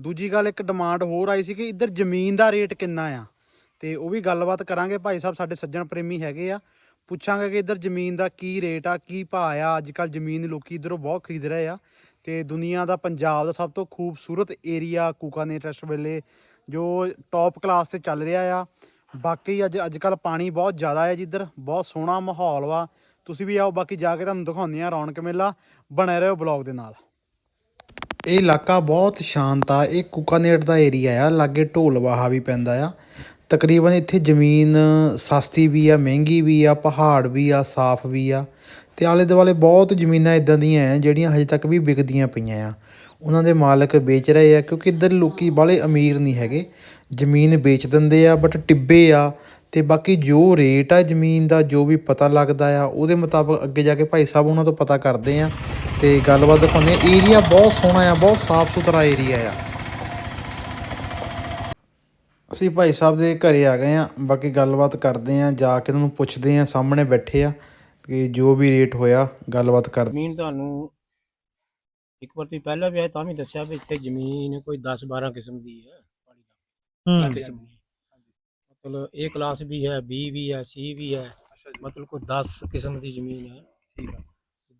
ਦੂਜੀ ਗੱਲ, ਇੱਕ ਡਿਮਾਂਡ ਹੋਰ ਆਈ ਸੀ ਕਿ ਇੱਧਰ ਜ਼ਮੀਨ ਦਾ ਰੇਟ ਕਿੰਨਾ ਆ? ਤੇ ਉਹ ਵੀ ਗੱਲਬਾਤ ਕਰਾਂਗੇ। ਭਾਈ ਸਾਹਿਬ ਸਾਡੇ ਸੱਜਣ ਪ੍ਰੇਮੀ ਹੈਗੇ ਆ। ਪੁੱਛਾਂਗੇ ਕਿ ਇੱਧਰ ਜ਼ਮੀਨ ਦਾ ਕੀ ਰੇਟ ਆ, ਕੀ ਭਾਅ ਆ? ਅੱਜ ਕੱਲ ਜ਼ਮੀਨ ਲੋਕੀ ਇੱਧਰੋਂ ਬਹੁਤ ਖਰੀਦ ਰਹੇ ਆ। ਤੇ ਦੁਨੀਆ ਦਾ, ਪੰਜਾਬ ਦਾ ਸਭ ਤੋਂ ਖੂਬਸੂਰਤ ਏਰੀਆ ਕੂਕਾ ਨੇ ਇਸ ਵੇਲੇ, ਜੋ ਟੌਪ ਕਲਾਸ ਤੇ ਚੱਲ ਰਿਹਾ ਆ। ਬਾਕੀ ਅੱਜ ਅੱਜ ਕੱਲ ਪਾਣੀ ਬਹੁਤ ਜ਼ਿਆਦਾ ਹੈ ਜਿੱਧਰ ਬਹੁਤ ਸੋਹਣਾ ਮਾਹੌਲ ਵਾ। ਤੁਸੀਂ ਵੀ ਆਓ, ਬਾਕੀ ਜਾ ਕੇ ਤੁਹਾਨੂੰ ਦਿਖਾਉਂਦੇ ਆ ਰੌਣਕ ਮੇਲਾ। ਬਣੇ ਰਹੋ ਬਲੌਗ ਦੇ ਨਾਲ। ਇਹ ਇਲਾਕਾ ਬਹੁਤ ਸ਼ਾਂਤ ਆ, ਇਹ ਕੁਕਾਨੇਟ ਦਾ ਏਰੀਆ ਆ, ਲਾਗੇ ਢੋਲਵਾਹਾ ਵੀ ਪੈਂਦਾ ਆ। ਤਕਰੀਬਨ ਇੱਥੇ ਜ਼ਮੀਨ ਸਸਤੀ ਵੀ ਆ, ਮਹਿੰਗੀ ਵੀ ਆ, ਪਹਾੜ ਵੀ ਆ, ਸਾਫ਼ ਵੀ ਆ। ਅਤੇ ਆਲੇ ਦੁਆਲੇ ਬਹੁਤ ਜ਼ਮੀਨਾਂ ਇੱਦਾਂ ਦੀਆਂ ਹੈ ਜਿਹੜੀਆਂ ਹਜੇ ਤੱਕ ਵੀ ਵਿਕਦੀਆਂ ਪਈਆਂ ਆ। ਉਹਨਾਂ ਦੇ ਮਾਲਕ ਵੇਚ ਰਹੇ ਆ, ਕਿਉਂਕਿ ਇੱਧਰ ਲੋਕੀ ਬਾਹਲੇ ਅਮੀਰ ਨਹੀਂ ਹੈਗੇ। ਜ਼ਮੀਨ ਵੇਚ ਦਿੰਦੇ ਆ ਬਟ ਟਿੱਬੇ ਆ। ਤੇ ਬਾਕੀ ਜੋ ਰੇਟ ਆ ਜ਼ਮੀਨ ਦਾ, ਜੋ ਵੀ ਪਤਾ ਲੱਗਦਾ ਆ, ਉਹਦੇ ਮੁਤਾਬਕ ਅੱਗੇ ਜਾ ਕੇ ਭਾਈ ਸਾਹਿਬ ਉਹਨਾਂ ਤੋਂ ਪਤਾ ਕਰਦੇ ਆ। ਤੇ ਗੱਲਬਾਤ ਦਿਖਾਉਂਦੇ ਆ ਏਰੀਆ ਬਹੁਤ ਸੋਹਣਾ ਆ ਬਹੁਤ ਸਾਫ਼ ਸੁਥਰਾ ਏਰੀਆ ਆ। ਅਸੀਂ ਭਾਈ ਸਾਹਿਬ ਦੇ ਘਰੇ ਆ ਗਏ ਆ ਬਾਕੀ ਗੱਲਬਾਤ ਕਰਦੇ ਆ ਜਾ ਕੇ ਉਹਨਾਂ ਨੂੰ ਪੁੱਛਦੇ ਆ ਸਾਹਮਣੇ ਬੈਠੇ ਆ ਕਿ ਜੋ ਵੀ ਰੇਟ ਹੋਇਆ ਗੱਲਬਾਤ ਕਰਦੇ ਜ਼ਮੀਨ ਤੁਹਾਨੂੰ ਇੱਕ ਵਾਰ ਤੁਸੀਂ ਪਹਿਲਾਂ ਵੀ ਆਏ ਤਾਂ ਵੀ ਦੱਸਿਆ ਵੀ ਇੱਥੇ ਜ਼ਮੀਨ ਕੋਈ 10 12 ਕਿਸਮ ਦੀ ਹੈ। ਹੂੰ। ਕਿਸਮ ਦੀ। ਮਤਲਬ A ਕਲਾਸ ਵੀ ਹੈ B ਵੀ ਹੈ C ਵੀ ਹੈ। ਮਤਲਬ ਕੋਈ 10 ਕਿਸਮ ਦੀ ਜ਼ਮੀਨ ਹੈ। ਠੀਕ ਹੈ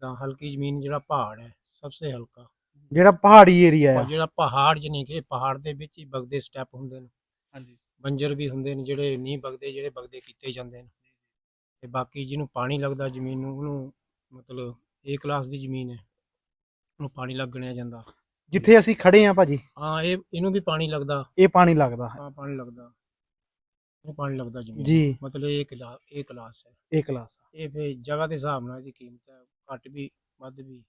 ਜਿੱਦਾਂ ਹਲਕੀ ਜ਼ਮੀਨ ਜਿਹੜਾ ਪਹਾੜ ਹੈ ਸਭ ਤੋਂ ਹਲਕਾ। ਜਿਹੜਾ ਪਹਾੜੀ ਏਰੀਆ ਔਰ ਜਿਹੜਾ ਪਹਾੜ ਜਨੀ ਕਿ ਪਹਾੜ ਦੇ ਵਿੱਚ ਹੀ ਬਗਦੇ ਸਟੈਪ ਹੁੰਦੇ ਨੇ। ਹਾਂਜੀ। ਬੰਜਰ ਵੀ ਹੁੰਦੇ ਨੇ ਜਿਹੜੇ ਨਹੀਂ ਬਗਦੇ ਜਿਹੜੇ ਬਗਦੇ ਕੀਤੇ ਜਾਂਦੇ ਨੇ। ਤੇ ਬਾਕੀ ਜਿਹਨੂੰ ਪਾਣੀ ਲੱਗਦਾ ਜ਼ਮੀਨ ਨੂੰ ਉਹਨੂੰ ਮਤਲਬ A ਕਲਾਸ ਦੀ ਜ਼ਮੀਨ ਹੈ ਉਹਨੂੰ ਪਾਣੀ ਲੱਗਣਿਆ ਜਾਂਦਾ। ਜਿੱਥੇ ਅਸੀਂ ਖੜੇ ਆ ਭਾਜੀ? ਹਾਂ ਇਹ ਇਹਨੂੰ ਵੀ ਪਾਣੀ ਲੱਗਦਾ। ਇਹ ਪਾਣੀ ਲੱਗਦਾ ਹੈ। ਹਾਂ ਪਾਣੀ ਲੱਗਦਾ। ਇਹ ਪਾਣੀ ਲੱਗਦਾ ਜ਼ਮੀਨ ਜੀ। ਮਤਲਬ ਇਹ ਕਲਾ ਇਹ ਕਲਾਸ ਹੈ। ਇਹ ਕਲਾਸ ਇਹ ਫੇ ਜਗ੍ਹਾ ਦੇ ਹਿਸਾਬ ਨਾਲ ਇਹਦੀ ਕੀਮਤ ਹੈ। ਘੱਟ ਵੀ ਵੱਧ ਵੀ।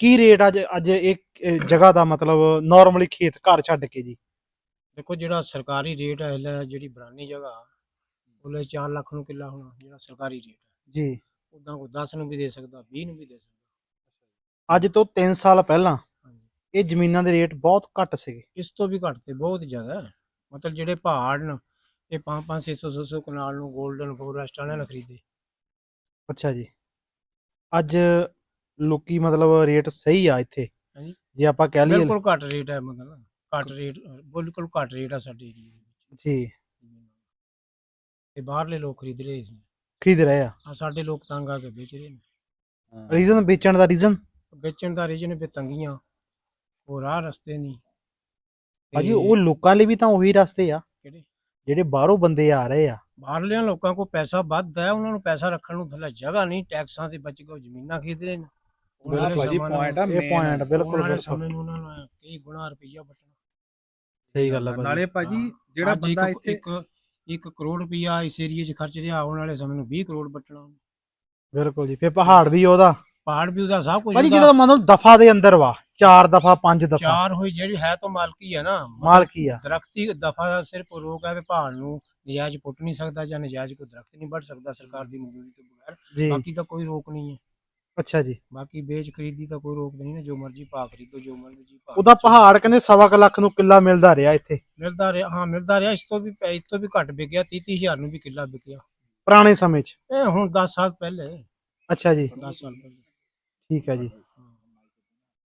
ਕੀ ਰੇਟ ਅੱਜ ਅੱਜ ਇੱਕ ਇਹ ਜਗ੍ਹਾ ਦਾ ਮਤਲਬ ਨਾਰਮਲੀ ਖੇਤ ਘਰ ਛੱਡ ਕੇ ਜੀ? ਦੇਖੋ ਜਿਹੜਾ ਸਰਕਾਰੀ ਰੇਟ ਹੈ ਲੈ ਜਿਹੜੀ ਬਰਾਨੀ ਜਗ੍ਹਾ ਉਹਲੇ 4 ਲੱਖ ਨੂੰ ਕਿੱਲਾ ਹੋਣਾ ਜਿਹੜਾ ਸਰਕਾਰੀ ਰੇਟ ਹੈ ਜੀ। ਉਦਾਂ ਕੋਈ 10 ਨੂੰ ਵੀ ਦੇ ਸਕਦਾ 20 ਨੂੰ ਵੀ ਦੇ ਸਕਦਾ। ਅੱਜ ਤੋਂ 3 ਸਾਲ ਪਹਿਲਾਂ ਹਾਂਜੀ। ਇਹ ਜ਼ਮੀਨਾਂ ਦੇ ਰੇਟ ਬਹੁਤ ਘੱਟ ਸੀਗੇ। ਇਸ ਤੋਂ ਵੀ ਘੱਟ ਤੇ ਬਹੁਤ ਜ਼ਿਆਦਾ। ਹੈ ਮਤਲਬ ਜਿਹੜੇ ਪਹਾੜ ਨੇ ਇਹ 5 5 600 600 ਕਨਾਲ ਨੂੰ 골ਡਨ ਫੋਰੈਸਟ ਵਾਲਿਆਂ ਨੇ ਖਰੀਦੇ। ਅੱਛਾ ਜੀ। ਅੱਜ ਲੋਕੀ ਮਤਲਬ ਰੇਟ ਸਹੀ ਆ ਇੱਥੇ। ਹਾਂਜੀ। ਜੇ ਆਪਾਂ ਕਹਿ ਲਈਏ ਬਿਲਕੁਲ ਘੱਟ ਰੇਟ ਹੈ ਮਤਲਬ ਘੱਟ ਰੇਟ ਬਿਲਕੁਲ ਘੱਟ ਰੇਟ ਆ ਸਾਡੇ ਏਰੀਆ ਦੇ ਵਿੱਚ। ਜੀ। ਤੇ ਬਾਹਰਲੇ ਲੋਕ ਖਰੀਦ ਰਹੇ ਨੇ ਖਰੀਦ ਰਹੇ ਆ। ਆ ਸਾਡੇ ਲੋਕ ਤੰਗ ਆ ਕੇ ਵੇਚ ਰਹੇ ਨੇ। ਰੀਜ਼ਨ ਵੇਚਣ ਦਾ ਰੀਜ਼ਨ ਵੇਚਣ ਦਾ ਰੀਜਨ ਵੀ ਤੰਗੀਆਂ। ਹੋਰ ਰਾਹ ਰਸਤੇ ਨਹੀਂ ਭਾਜੀ ਉਹ ਲੋਕਾਂ ਲਈ ਵੀ ਤਾਂ ਉਹੀ ਰਸਤੇ ਆ। ਕਿਹੜੇ? ਜਿਹੜੇ ਬਾਹਰੋਂ ਬੰਦੇ ਆ ਰਹੇ ਆ। ਬਾਹਰਲਿਆਂ ਲੋਕਾਂ ਕੋਲ ਪੈਸਾ ਵੱਧ ਹੈ ਉਹਨਾਂ ਨੂੰ ਪੈਸਾ ਰੱਖਣ ਨੂੰ ਥੱਲੇ ਜਗ੍ਹਾ ਨਹੀਂ ਟੈਕਸਾਂ ਦੇ ਬਚ ਕੇ ਜ਼ਮੀਨਾਂ ਖਰੀਦ ਰਹੇ ਨੇ। ਉਹਨਾਂ ਨੇ ਭਾਜੀ ਪੁਆਇੰਟ ਆ ਇਹ ਪੁਆਇੰਟ ਬਿਲਕੁਲ ਬਿਲਕੁਲ ਸਮੇਂ ਨੂੰ ਉਹਨਾਂ ਨੂੰ ਕਈ ਗੁਣਾ ਰੁਪਈਆ ਬਚਣਾ। ਸਹੀ ਗੱਲ ਆ ਨਾਲੇ ਭਾਜੀ ਜਿਹੜਾ ਬੰਦਾ ਇੱਥੇ ਇੱਕ ਇੱਕ ਕਰੋੜ ਰੁਪਈਆ ਇਸ ਏਰੀਏ 'ਚ ਖਰਚ ਰਿਹਾ ਆਉਣ ਵਾਲੇ ਸਮੇਂ ਨੂੰ 20 ਕਰੋੜ ਬਚਣਾ। ਬਿਲਕੁਲ ਜੀ ਫੇ ਪਹਾੜ ਵੀ ਉਹਦਾ। ਪਹਾੜ ਵੀ ਉਹਦਾ ਸਭ ਕੁਝ ਭਾਜੀ। ਜਿਹਦਾ ਮਤਲਬ ਦਫਾ ਦੇ ਅੰਦਰ ਵਾ ਚਾਰ ਦਫਾ ਪੰਜ ਦਫਾ। ਚਾਰ ਹੋਈ ਜਿਹੜੀ ਹੈ ਤਾਂ ਮਾਲਕੀ ਹੈ ਨਾ। ਮਾਲਕੀ ਆ। ਦਰਖਤੀ ਦਫਾ ਸਿਰਫ ਰੋਕ ਹੈ ਵੀ ਪਹਾੜ ਨੂੰ ਨਜਾਇਜ਼ ਪੁੱਟ ਨਹੀਂ ਸਕਦਾ ਜਾਂ ਨਜਾਇਜ਼ ਕੋਈ ਦਰਖਤ ਨਹੀਂ ਵੱਢ ਸਕਦਾ ਸਰਕਾਰ ਦੀ ਮਨਜ਼ੂਰੀ ਤੋਂ ਬਗੈਰ। ਬਾਕੀ ਤਾਂ ਕੋਈ ਰੋਕ ਨਹੀਂ ਹੈ। ਅੱਛਾ ਜੀ। ਬਾਕੀ ਵੇਚ ਖਰੀਦੀ ਤਾਂ ਕੋਈ ਰੋਕ ਨਹੀਂ ਨਾ ਜੋ ਮਰਜ਼ੀ ਭਾਅ ਖਰੀਦੋ ਜੋ ਮਰਜ਼ੀ ਭਾਅ ਉਹਦਾ ਪਹਾੜ ਕਹਿੰਦੇ ਸਵਾ ਕੁ ਲੱਖ ਨੂੰ ਕਿੱਲਾ ਮਿਲਦਾ ਰਿਹਾ ਇੱਥੇ। ਮਿਲਦਾ ਰਿਹਾ ਹਾਂ ਮਿਲਦਾ ਰਿਹਾ ਇਸ ਤੋਂ ਵੀ ਪੈ- ਇਸ ਤੋਂ ਵੀ ਘੱਟ ਵਿਕਿਆ 30 30 ਹਜ਼ਾਰ ਨੂੰ ਵੀ ਕਿੱਲਾ ਵਿਕਿਆ। ਪੁਰਾਣੇ ਸਮੇਂ 'ਚ। ਇਹ ਹੁਣ 10 ਸਾਲ ਪਹਿਲੇ। ਅੱਛਾ ਜੀ। 10 ਸਾਲ ਪਹਿਲੇ। ਠੀਕ ਹੈ ਜੀ।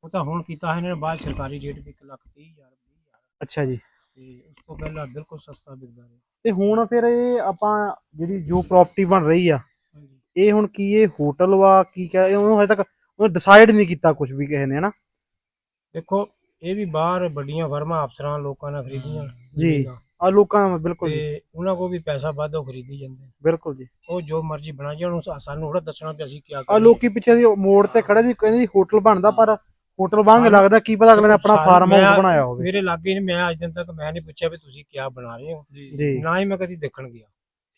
ਉਹ ਤਾਂ ਹੁਣ ਕੀਤਾ ਹੈ ਇਹਨਾਂ ਨੇ ਬਾਅਦ ਸਰਕਾਰੀ ਰੇਟ ਵੀ 1 ਲੱਖ 30 ਹਜ਼ਾਰ 20 ਹਜ਼ਾਰ। ਅੱਛਾ ਜੀ। ਤੇ ਉਸ ਤੋਂ ਪਹਿਲਾਂ ਬਿਲਕੁਲ ਸਸਤਾ ਵਿਕਦਾ ਰਿਹਾ। ਤੇ ਹੁਣ ਫਿਰ ਇਹ ਆਪਾਂ ਜਿਹੜੀ ਜੋ ਪ੍ਰਾਪਰਟੀ ਬਣ ਰਹੀ ਆ ਇਹ ਹੁਣ ਕੀ ਇਹ ਹੋਟਲ ਵਾ ਕੀ ਕਹੇ ਉਹਨੂੰ ਹਜੇ ਤੱਕ ਉਹ ਡਿਸਾਈਡ ਨਹੀਂ ਕੀਤਾ ਕੁਝ ਵੀ ਕਿਸੇ ਨੇ ਹਨਾ? ਦੇਖੋ ਇਹ ਵੀ ਬਾਹਰ ਵੱਡੀਆਂ ਫਰਮਾਂ ਅਫਸਰਾਂ ਲੋਕਾਂ ਨੇ ਖਰੀਦੀਆਂ ਜੀ। ਆ ਲੋਕਾਂ ਦਾ ਬਿਲਕੁਲ ਜੀ। ਤੇ ਉਹਨਾਂ ਕੋਲ ਵੀ ਪੈਸਾ ਵਾਧੋ ਖਰੀਦੀ ਜਾਂਦੇ। ਬਿਲਕੁਲ ਜੀ। ਉਹ ਜੋ ਮਰਜ਼ੀ ਬਣਾ ਜਾਣ ਉਹ ਸਾਨੂੰ ਥੋੜਾ ਦੱਸਣਾ ਕਿ ਅਸੀਂ ਕੀ ਆ ਲੋਕੀ ਪਿੱਛੇ ਦੀ ਮੋੜ ਤੇ ਖੜੇ ਸੀ ਕਹਿੰਦੇ ਜੀ ਹੋਟਲ ਬਣਦਾ ਪਰ ਹੋਟਲ ਵਾਂਗ ਸਾਨੂੰ- ਲੱਗਦਾ ਕੀ ਪਤਾ ਅਗਲੇ ਨੇ ਆਪਣਾ ਫਾਰਮ ਹਾਊਸ ਬਣਾਇਆ ਹੋਵੇ। ਮੇਰੇ ਲਾਗੇ ਨੇ ਮੈਂ ਅੱਜ ਦਿਨ ਤੱਕ ਮੈਂ ਨਹੀਂ ਪੁੱਛਿਆ ਵੀ ਤੁਸੀਂ ਕੀ ਬਣਾ ਰਹੇ ਹੋ। ਜੀ। ਨਾ ਹੀ ਮੈਂ ਕਦੀ ਦੇਖਣ ਗਿਆ।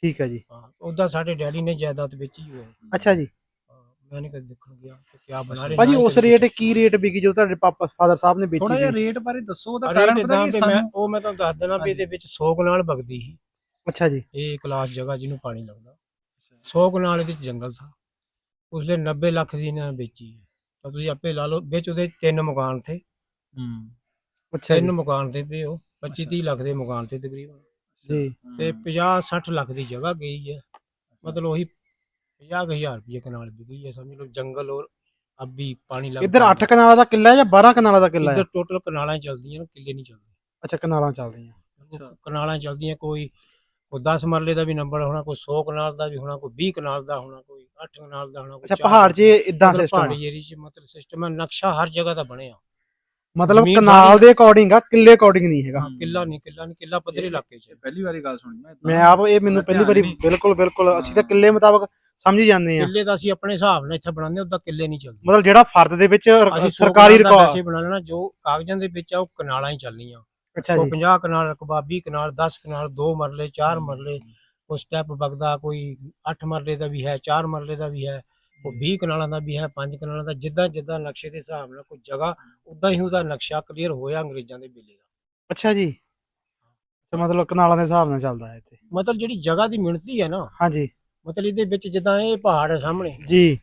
ਠੀਕ ਹੈ ਜੀ। ਹਾਂ ਉਦਾਂ ਸਾਡੇ ਡੈਡੀ ਨੇ ਜਾਇਦਾਦ ਵੇਚੀ ਹੋਈ। ਹੈ ਅੱਛਾ ਜੀ। ਮੈਂ ਨਹੀਂ ਕਦੀ ਦੇਖਣ ਗਿਆ ਕਿ ਕੀ ਬਣਾ ਰਹੇ ਭਾਜੀ ਉਸ ਰੇਟ ਕੀ ਰੇਟ ਵਿਕੀ ਜੋ ਤੁਹਾਡੇ ਪਾਪਾ ਫਾਦਰ ਸਾਹਿਬ ਨੇ ਵੇਚੀ ਥੋੜਾ ਜਿਹਾ ਸੀ? ਰੇਟ ਬਾਰੇ ਦੱਸੋ ਉਹਦਾ ਕਾਰਨ ਪਤਾ ਕੀ ਸਾਨੂੰ? ਉਹ ਮੈਂ ਤੁਹਾਨੂੰ ਦੱਸ ਦੇਣਾ ਵੀ ਇਹਦੇ ਵਿੱਚ 100 ਕਨਾਲ ਵਗਦੀ ਸੀ। ਅੱਛਾ ਜੀ। ਇਹ ਕਲਾਸ ਜਗ੍ਹਾ ਜਿਹਨੂੰ ਪਾਣੀ ਲੱਗਦਾ। 100 ਕਨਾਲ ਇਹਦੇ ਵਿੱਚ ਜੰਗਲ ਸੀ ਉਸਲੇ 90 ਲੱਖ ਦੀ ਇਹਨਾਂ ਨੇ ਵੇਚੀ ਹੈ। ਤਾਂ ਤੁਸੀਂ ਆਪੇ ਲਾ ਲਓ ਵਿੱਚ ਉਹਦੇ ਤਿੰਨ ਮਕਾਨ ਥੇ। ਹੂੰ। ਅੱਛਾ ਤਿੰਨ ਜੀ। ਮਕਾਨ ਤੇ ਪਏ ਉਹ 25 ਅੱਛਾ। 30 ਲੱਖ ਦੇ ਮਕਾਨ ਤੇ ਤਕਰੀਬਨ। ਜੀ। ਤੇ 50 60 ਲੱਖ ਦੀ ਜਗ੍ਹਾ ਗਈ ਹੈ। ਮਤਲਬ ਉਹੀ 50000 ਰੁਪਏ ਕਨਾਲ ਵੀ ਗਈ ਹੈ ਸਮਝ ਲਓ ਜੰਗਲ ਔਰ ਅੱਬੀ ਪਾਣੀ ਲੱਗ ਇੱਧਰ 8 ਕਨਾਲਾਂ ਦਾ ਕਿੱਲਾ ਹੈ ਜਾਂ 12 ਕਨਾਲਾਂ ਦਾ ਕਿੱਲਾ ਹੈ? ਇੱਧਰ ਟੋਟਲ ਕਨਾਲਾਂ ਹੀ ਚੱਲਦੀਆਂ ਨੇ ਕਿੱਲੇ ਨਹੀਂ ਚੱਲਦੇ। ਅੱਛਾ ਕਨਾਲਾਂ ਚੱਲਦੀਆਂ। ਅੱਛਾ। ਕਨਾਲਾਂ ਚੱਲਦੀਆਂ ਕੋਈ ਕੋਈ 10 ਮਰਲੇ ਦਾ ਵੀ ਨੰਬਰ ਹੋਣਾ ਕੋਈ 100 ਕਨਾਲ ਦਾ ਵੀ ਹੋਣਾ ਕੋਈ 20 ਕਨਾਲ ਦਾ ਹੋਣਾ ਕੋਈ 8 ਕਨਾਲ ਦਾ ਹੋਣਾ ਕੋਈ ਅੱਛਾ ਚਾਰ ਪਹਾੜ 'ਚ ਇਦਾਂ ਮਤਲਬ ਸਿਸਟਮ ਪਹਾੜੀ ਏਰੀਆ 'ਚ ਮਤਲਬ ਸਿਸਟਮ ਹੈ ਨਕਸ਼ਾ ਹਰ ਜਗ੍ਹਾ ਦਾ ਬਣਿਆ। ਮਤਲਬ ਜ਼ਮੀਨ ਕਨਾਲ ਸਾਰੀ- ਦੇ ਅਕੋਰਡਿੰਗ ਆ ਕਿੱਲੇ ਅਕੋਰਡਿੰਗ ਨਹੀਂ ਹੈਗਾ। ਕਿੱਲਾ ਨਹੀਂ ਕਿੱਲਾ ਨਹੀਂ ਕਿੱਲਾ ਪੱਧਰੇ ਇਲਾਕੇ 'ਚ। ਪਹਿਲੀ ਵਾਰੀ ਗੱਲ ਸੁਣੀ ਮੈਂ ਮੈਂ ਆਪ ਇਹ ਮੈਨੂੰ ਪਹਿਲੀ ਵਾਰੀ ਬਿਲਕੁਲ ਬਿਲਕੁਲ ਅਸੀਂ ਤਾਂ ਕਿੱਲੇ ਮੁਤਾਬਕ ਸਮਝ ਜਾਂਦੇ ਆ। ਕਿੱਲੇ ਦਾ ਅਸੀਂ ਆਪਣੇ ਹਿਸਾਬ ਨਾਲ ਇੱਥੇ ਬਣਾਉਂਦੇ ਉਹਦਾ ਕਿੱਲੇ ਨਹੀਂ ਚੱਲਦੇ। ਮਤਲਬ ਜਿਹੜਾ ਫਰਦ ਦੇ ਵਿੱਚ ਅਸੀਂ ਸਰਕਾਰੀ ਰਿਕਾਰਡ ਵੈਸੇ ਬਣਾ ਲੈਣਾ ਜੋ ਕਾਗਜ਼ਾਂ ਦੇ ਵਿੱਚ ਆ ਉਹ ਕਨਾਲਾਂ ਹੀ ਚੱਲਣੀਆਂ। ਅੱਛਾ ਜੀ। 150 ਕਨਾਲ 20 ਕਨਾਲ 10 ਕਨਾਲ 2 ਮਰਲੇ 4 ਮਰਲੇ ਕੋਈ ਸਟੈਪ ਬਗਦਾ ਕੋਈ 8 ਮਰਲੇ ਦਾ ਵੀ ਹੈ 4 ਮਰਲੇ ਦਾ ਵੀ ਹੈ ਕੋਈ 20 ਕਨਾਲਾਂ ਦਾ ਵੀ ਹੈ 5 ਕਨਾਲਾਂ ਦਾ ਜਿੱਦਾਂ ਜਿੱਦਾਂ ਨਕਸ਼ੇ ਦੇ ਹਿਸਾਬ ਨਾਲ ਕੋਈ ਜਗ੍ਹਾ ਉਦਾਂ ਹੀ ਉਹਦਾ ਨਕਸ਼ਾ ਕਲੀਅਰ ਹੋਇਆ ਅੰਗਰੇਜ਼ਾਂ ਦੇ ਵੇਲੇ ਦਾ। ਅੱਛਾ ਜੀ। ਤੇ ਮਤਲਬ ਕਨਾਲਾਂ ਦੇ ਹਿਸਾਬ ਨਾਲ ਚੱਲਦਾ ਹੈ ਇੱਥੇ। ਮਤਲਬ ਜਿਹੜੀ ਜਗ੍ਹਾ ਦੀ ਮਿਣਤੀ ਹੈ ਨਾ ਹਾਂਜੀ। ਮਤਲਬ ਇਹਦੇ ਵਿੱਚ ਜਿੱਦਾਂ ਇਹ ਪਹਾੜ ਹੈ ਸਾਹਮਣੇ ਜੀ।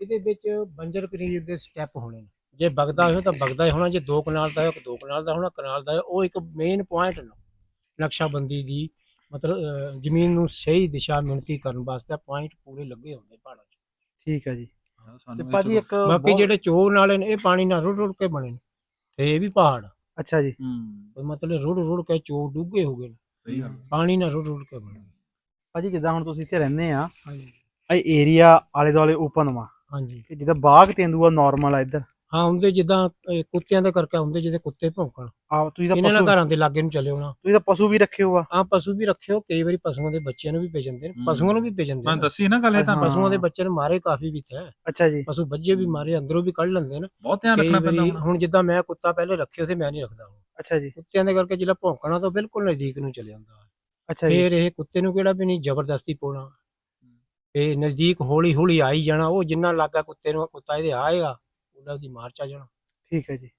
ਇਹਦੇ ਵਿੱਚ ਬੰਜਰ ਕਰੀਬ ਦੇ ਸਟੈਪ ਹੋਣੇ ਨੇ। ਜੇ ਬਗਦਾ ਹੋਇਆ ਤਾਂ ਬਗਦਾ ਹੀ ਹੋਣਾ ਜੇ ਦੋ ਕਨਾਲ ਦਾ ਹੈ ਤਾਂ ਦੋ ਕਨਾਲ ਦਾ ਹੋਣਾ ਕਨਾਲ ਦਾ ਉਹ ਇੱਕ ਮੇਨ ਪੁਆਇੰਟ ਨਕਸ਼ਾਬੰਦੀ ਦੀ ਮਤਲਬ ਜ਼ਮੀਨ ਨੂੰ ਸਹੀ ਦਿਸ਼ਾ ਮਿਣਤੀ ਕਰਨ ਵਾਸਤੇ ਪੁਆਇੰਟ ਪੂਰੇ ਲੱਗੇ ਹੁੰਦੇ ਪਹਾੜਾਂ 'ਚ। ਠੀਕ ਹੈ ਜੀ ਤੇ ਭਾਜੀ ਇੱਕ ਬਾਕੀ ਜਿਹੜੇ ਚੋਰ ਨਾਲੇ ਨੇ ਇਹ ਪਾਣੀ ਨਾਲ ਰੁੜ ਰੁੜ ਕੇ ਬਣੇ ਨੇ। ਤੇ ਇਹ ਵੀ ਪਹਾੜ ਅੱਛਾ ਜੀ। ਹੂੰ। ਮਤਲਬ ਰੁੜ ਰੁੜ ਕੇ ਚੋਰ ਡੁੱਗੇ ਹੋ ਗਏ ਨੇ। ਪਾਣੀ ਨਾਲ ਰੁੜ ਰੁੜ ਕੇ ਬਣੇ ਭਾਜੀ ਜਿੱਦਾਂ ਹੁਣ ਤੁਸੀਂ ਇੱਥੇ ਰਹਿੰਦੇ ਆ ਹਾਂਜੀ। ਇਹ ਏਰੀਆ ਆਲੇ ਦੁਆਲੇ ਓਪਨ ਵਾ। ਹਾਂਜੀ। ਕਿ ਜਿੱਦਾਂ ਬਾਗ ਤੇਂਦੂਆ ਨਾਰਮਲ ਆ ਇੱਧਰ। ਹਾਂ ਹੁੰਦੇ ਜਿੱਦਾਂ ਇਹ ਕੁੱਤਿਆਂ ਦੇ ਕਰਕੇ ਹੁੰਦੇ ਜਿਹਦੇ ਕੁੱਤੇ ਭੌਂਕਣ। ਆ ਤੁਸੀਂ ਤਾਂ ਇਹਨਾਂ ਪਸ਼ੂ ਘਰਾਂ ਦੇ ਲਾਗੇ ਨੂੰ ਚਲੇ ਹੋਣਾ ਤੁਸੀਂ ਤਾਂ ਪਸ਼ੂ ਵੀ ਰੱਖੇ ਹੋ ਆ। ਆ ਪਸ਼ੂ ਵੀ ਰੱਖਿਓ ਕਈ ਵਾਰੀ ਪਸ਼ੂਆਂ ਦੇ ਬੱਚਿਆਂ ਨੂੰ ਵੀ ਭੇਜਦੇ ਨੇ। ਹਮ। ਪਸ਼ੂਆਂ ਨੂੰ ਵੀ ਭੇਜਦੇ ਮੈਂ ਨੇ। ਦੱਸੀ ਨਾ ਗੱਲ ਇਹ ਤਾਂ। ਹਾਂ। ਪਸ਼ੂਆਂ ਦੇ ਬੱਚੇ ਨੇ ਮਾਰੇ ਕਾਫੀ ਵੀ ਥੇ ਅੱਛਾ ਜੀ। ਪਸ਼ੂ ਬੱਜੇ ਵੀ ਮਾਰੇ ਅੰਦਰੋਂ ਵੀ ਕੱਢ ਲੈਂਦੇ ਨੇ। ਬਹੁਤ ਧਿਆਨ ਕਈ ਰੱਖਣਾ ਪੈਂਦਾ ਵਾਰੀ ਹੁਣ। ਜਿੱਦਾਂ ਮੈਂ ਕੁੱਤਾ ਪਹਿਲੇ ਰੱਖੇ ਉਥੇ ਮੈਂ ਨਹੀਂ ਰੱਖਦਾ ਹੁਣ। ਅੱਛਾ ਜੀ। ਕੁੱਤਿਆਂ ਦੇ ਕਰਕੇ ਜਿਹੜਾ ਭੌਂਕਣਾ ਤਾਂ ਬਿਲਕੁਲ ਨਜ਼ਦੀਕ ਨੂੰ ਚਲੇ ਜਾਂਦਾ ਅੱਛਾ ਜੀ। ਫੇਰ ਇਹ ਕੁੱਤੇ ਨੂੰ ਕਿਹੜਾ ਵੀ ਨਹੀਂ ਜ਼ਬਰਦਸਤੀ ਪਾਉਣਾ ਇਹ ਨਜ਼ਦੀਕ ਹੌਲੀ ਹੌਲੀ ਆਈ ਜਾਣਾ ਉਹ ਜਿੰਨਾ ਲੱਗਾ ਕੁੱਤੇ ਨੂੰ ਕੁੱਤਾ ਇਹਦੇ ਆਏਗਾ ਉਹਦਾ ਉਹਦੀ ਮਾਰ ਚ ਆ ਜਾਣਾ। ਠੀਕ ਹੈ ਜੀ।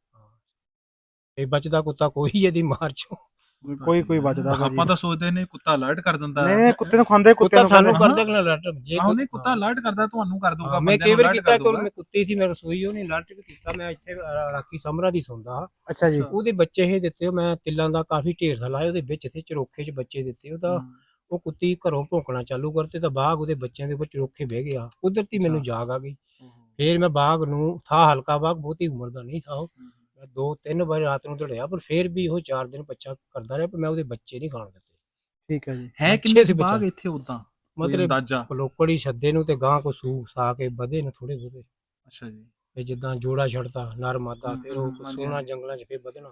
ਇਹ ਬਚਦਾ ਕੁੱਤਾ ਕੋਈ ਇਹਦੀ ਮਾਰ ਚੋਂ। ਕੋਈ ਕੋਈ ਬਚਦਾ ਭਾਜੀ। ਆਪਾਂ ਤਾਂ ਸੋਚਦੇ ਨੇ ਕੁੱਤਾ ਅਲਰਟ ਕਰ ਦਿੰਦਾ। ਨਹੀਂ ਕੁੱਤੇ ਨੂੰ ਖਾਂਦੇ ਕੁੱਤੇ ਨੂੰ ਸਾਨੂੰ ਖਾਂਦੇ। ਕਰ ਦੇਣਾ ਲੱਟ ਜੇ ਆਹੋ ਨਹੀਂ ਕੁੱਤਾ ਅਲਰਟ ਕਰਦਾ ਤੁਹਾਨੂੰ ਕਰ ਦੂਗਾ ਮੈਂ ਕਈ ਵਾਰ ਕੀਤਾ ਕਿ ਦਊਗਾ। ਮੈਂ ਕੁੱਤੀ ਸੀ ਮੈਂ ਰਸੋਈ ਉਹ ਨਹੀਂ ਲੱਟ ਵੀ ਕੀਤਾ। ਮੈਂ ਇੱਥੇ ਰਾ- ਰਾਖੀ ਸਮਰਾ ਦੀ ਹਾਂ। ਅੱਛਾ ਜੀ। ਉਹਦੇ ਬੱਚੇ ਇਹ ਦਿੱਤੇ ਮੈਂ ਤਿੱਲਾਂ ਦਾ ਕਾਫੀ ਢੇਰ ਥਾ ਲਾਇਆ ਉਹਦੇ ਵਿੱਚ ਤੇ ਚਰੋਖੇ 'ਚ ਬੱਚੇ ਦਿੱਤੇ। ਉਹਦਾ। ਉਹ ਕੁੱਤੀ ਘਰੋਂ ਭੌਂਕਣਾ ਚਾਲੂ ਕਰਤੇ ਤਾਂ ਬਾਗ ਉਹਦੇ ਬੱਚਿਆਂ ਦੇ ਉੱਪਰ ਚਰੋਖੇ ਬਹਿ ਗਿਆ। ਕੁਦਰਤੀ ਮੈਨੂੰ। ਜਾਗ ਆ ਗਈ। ਫੇਰ ਮੈਂ ਬਾਗ ਨੂੰ ਥਾ ਹਲਕਾ ਬਾਗ ਬਹੁਤੀ ਉਮਰ ਦਾ ਨਹੀਂ ਥਾ ਦੋ ਤਿੰਨ ਵਾਰ ਰਾਤ ਨੂੰ ਦੜਿਆ ਪਰ ਫੇਰ ਵੀ ਉਹ ਚਾਰ ਦਿਨ ਬੱਚਾ ਕਰਦਾ ਰਿਹਾ ਪਰ ਮੈਂ ਉਹਦੇ ਬੱਚੇ ਨਹੀਂ ਖਾਣ ਦਿੱਤੇ। ਠੀਕ ਹੈ ਜੀ। ਹੈ ਕਿੰਨੇ ਸੀ ਬਾਗ। ਇੱਥੇ ਉਦਾਂ ਮਤਲਬ ਅੰਦਾਜ਼ਾ? ਲੋਕੜੀ ਛੱਦੇ ਨੂੰ ਤੇ ਗਾਂ ਕੋ ਸੂ ਸਾ ਕੇ ਵਧੇ ਨੇ ਥੋੜੇ ਥੋੜੇ ਅੱਛਾ ਜੀ। ਤੇ ਜਿੱਦਾਂ ਜੋੜਾ ਛੱਡਦਾ ਨਰ ਮਾਦਾ ਫਿਰ ਉਹ ਸੋਨਾ। ਜੰਗਲਾਂ 'ਚ ਫਿਰ ਵਧਣਾ।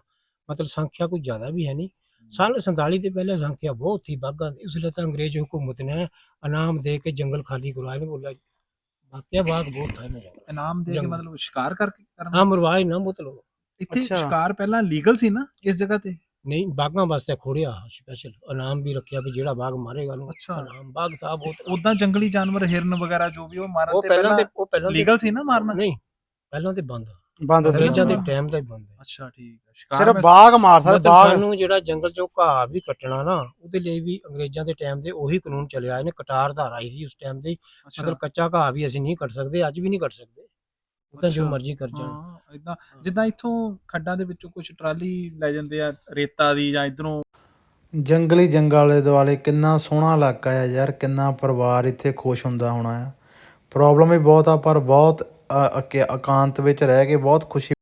ਮਤਲਬ ਸੰਖਿਆ ਕੋਈ ਜ਼ਿਆਦਾ ਵੀ ਹੈ ਨਹੀਂ। ਸਾਲ 47 ਦੇ ਪਹਿਲੇ ਸੰਖਿਆ ਬਹੁਤ ਥੀ ਬਾਗਾਂ ਦੀ। ਉਸ ਲਈ ਤਾਂ ਅੰਗਰੇਜ਼ ਹੁਕੂਮਤ ਨੇ ਇਨਾਮ ਦੇ ਕੇ ਜੰਗਲ ਖਾਲੀ ਕਰਵਾਏ ਨੇ ਬੋਲਾ ਬਾਕੀ ਬਾਗ ਬਹੁਤ ਹੈ ਮੇਰੇ ਇਨਾਮ ਦੇ ਕੇ। ਮਤਲਬ ਸ਼ਿਕਾਰ ਕਰਕੇ ਕਰਨਾ। ਹਾਂ ਮਰਵਾਏ ਨਾ ਮਤਲਬ। ਇੱਥੇ ਅੱਛਾ। ਸ਼ਿਕਾਰ ਪਹਿਲਾਂ ਲੀਗਲ ਸੀ ਨਾ ਇਸ ਜਗ੍ਹਾ ਤੇ? ਨਹੀਂ ਬਾਗਾਂ ਵਾਸਤੇ ਖੋੜਿਆ ਸਪੈਸ਼ਲ ਇਨਾਮ ਵੀ ਰੱਖਿਆ ਵੀ ਜਿਹੜਾ ਬਾਗ ਮਾਰੇਗਾ ਨੂੰ ਅੱਛਾ। ਇਨਾਮ ਬਾਗ ਤਾਂ ਬਹੁਤ ਉਦਾਂ ਜੰਗਲੀ ਜਾਨਵਰ ਹਿਰਨ ਵਗੈਰਾ ਜੋ ਵੀ ਉਹ ਮਾਰਨ ਉਹ ਤੇ ਪਹਿਲਾਂ ਤੇ ਪਹਿਲਾਂ ਉਹ ਪਹਿਲਾਂ ਤੇ- ਲੀਗਲ ਸੀ ਨਾ ਮਾਰਨਾ? ਨਹੀਂ ਪਹਿਲਾਂ ਤੇ ਬੰਦ ਬੰਦ ਸੀ ਅੰਗਰੇਜ਼ਾਂ ਦੇ ਨਾ। ਟਾਈਮ ਦਾ ਹੀ ਬੰਦ ਹੈ ਅੱਛਾ ਠੀਕ ਹੈ ਸ਼ਿਕਾਰ ਸਿਰਫ ਮੈਂ- ਬਾਗ ਮਾਰ ਸਕਦੇ ਬਾਗ ਸਾਨੂੰ ਜਿਹੜਾ ਜੰਗਲ ਚੋਂ ਘਾਹ ਵੀ ਕੱਟਣਾ ਨਾ ਉਹਦੇ ਲਈ ਵੀ ਅੰਗਰੇਜ਼ਾਂ ਦੇ ਟਾਈਮ ਦੇ ਉਹੀ ਕਾਨੂੰਨ ਚੱਲਿਆ। ਇਹਨੇ ਕਟਾਰ ਧਾਰਾ ਆਈ ਸੀ ਉਸ ਟਾਈਮ ਦੇ ਅੱਛਾ। ਮਤਲਬ ਕੱਚਾ ਘਾਹ ਵੀ ਅਸੀਂ ਨਹੀਂ ਕੱਟ ਸਕਦੇ ਅੱਜ ਵੀ ਨਹੀਂ ਕੱਟ ਸਕਦੇ। ਉਹ ਤਾਂ ਜੋ। ਮਰਜ਼ੀ ਕਰ ਜਾਣ। ਹਾਂ ਇਦਾਂ ਜਿੱਦਾਂ ਇੱਥੋਂ ਖੱਡਾਂ ਦੇ ਵਿੱਚੋਂ ਕੁਝ ਟਰਾਲੀ ਲੈ ਜਾਂਦੇ ਆ ਰੇਤਾ ਦੀ ਜਾਂ ਇਧਰੋਂ। ਜੰਗਲੀ ਜੰਗਲ ਦੇ ਦੁਆਲੇ ਕਿੰਨਾ ਸੋਹਣਾ ਇਲਾਕਾ ਹੈ ਯਾਰ ਕਿੰਨਾ ਪਰਿਵਾਰ ਇੱਥੇ ਖੁਸ਼ ਹੁੰਦਾ ਹੋਣਾ ਆ। ਪ੍ਰੋਬਲਮ ਵੀ ਬਹੁਤ ਆ ਪਰ ਬਹੁਤ ਅ, ਅਕੇ- ਇਕਾਂਤ ਵਿੱਚ ਰਹਿ ਕੇ ਬਹੁਤ ਖੁਸ਼ੀ